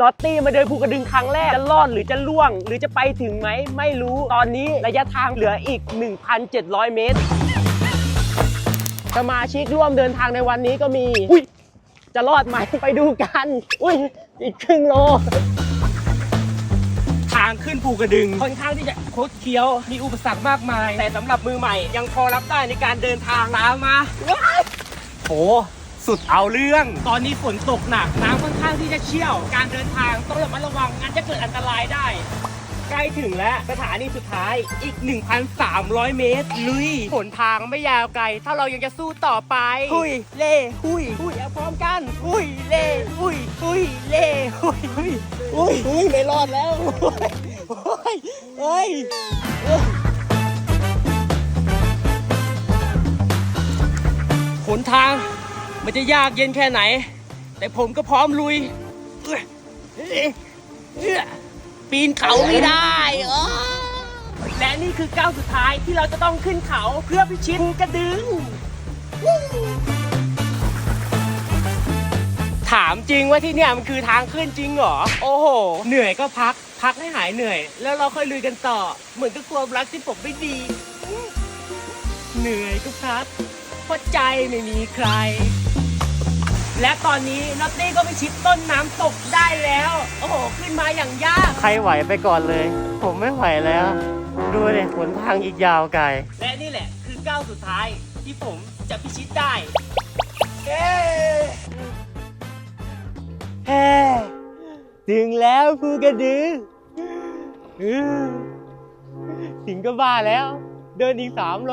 นอตตี้มาเดินภูกระดึงครั้งแรก จะรอดหรือจะล่วง หรือจะไปถึงไหมไม่รู้ตอนนี้ระยะทางเหลืออีก 1,700 เมตร สมาชิกร่วมเดินทางในวันนี้ก็มีอุ้ยจะรอดไหมไปดูกัน อุ้ยอีกครึ่งโล ทางขึ้นภูกระดึง ค่อนข้างที่จะโคดเคี้ยว มีอุปสรรคมากมาย แต่สำหรับมือใหม่ ยังพอรับได้ในการเดินทางตามมาว้โห สุดเอาเรื่อง ตอนนี้ฝนตกหนักน้ำค่อนข้างที่จะเชี่ยว การเดินทางต้องระมัดระวังงั้นจะเกิดอันตรายได้ ใกล้ถึงแล้วสถานีสุดท้ายอีก 1,300 เมตร ลุยหนทางไม่ยาวไกล ถ้าเรายังจะสู้ต่อไป หุยเล่หุยหุยเอาพร้อมกัน หุยเล่หุยหุยเล่หุยหุยหุยหุยไม่รอดแล้วหุยหุยเฮ้ยเฮ้ยหนทาง มันจะยากเย็นแค่ไหน แต่ผมก็พร้อมลุยเอ้ยเออปีนเขาไม่ได้เออและนี่คือก้าวสุดท้ายที่เราจะต้องขึ้นเขาเพื่อพิชิตกระดึง ถามจริงว่าที่เนี่ยมันคือทางขึ้นจริงเหรอ โอ้โห เหนื่อยก็พัก พักให้หายเหนื่อย แล้วเราค่อยลุยกันต่อ เหมือนกับความรักที่ผมไม่ดี เหนื่อยก็พัก เพราะใจไม่มีใคร และตอนนี้นอตตี้ก็ไปชิดต้นน้ำตกได้แล้ว โอ้โห ขึ้นมาอย่างยาก ใครไหวไปก่อนเลย ผมไม่ไหวแล้ว ดูเลยหนทางอีกยาวไกล และนี่แหละคือก้าวสุดท้ายที่ผมจะพิชิตได้เฮ้เฮ้ถึงแล้วภูกระดึงอื้อถึงก็บ้าแล้ว เดินอีกสามโล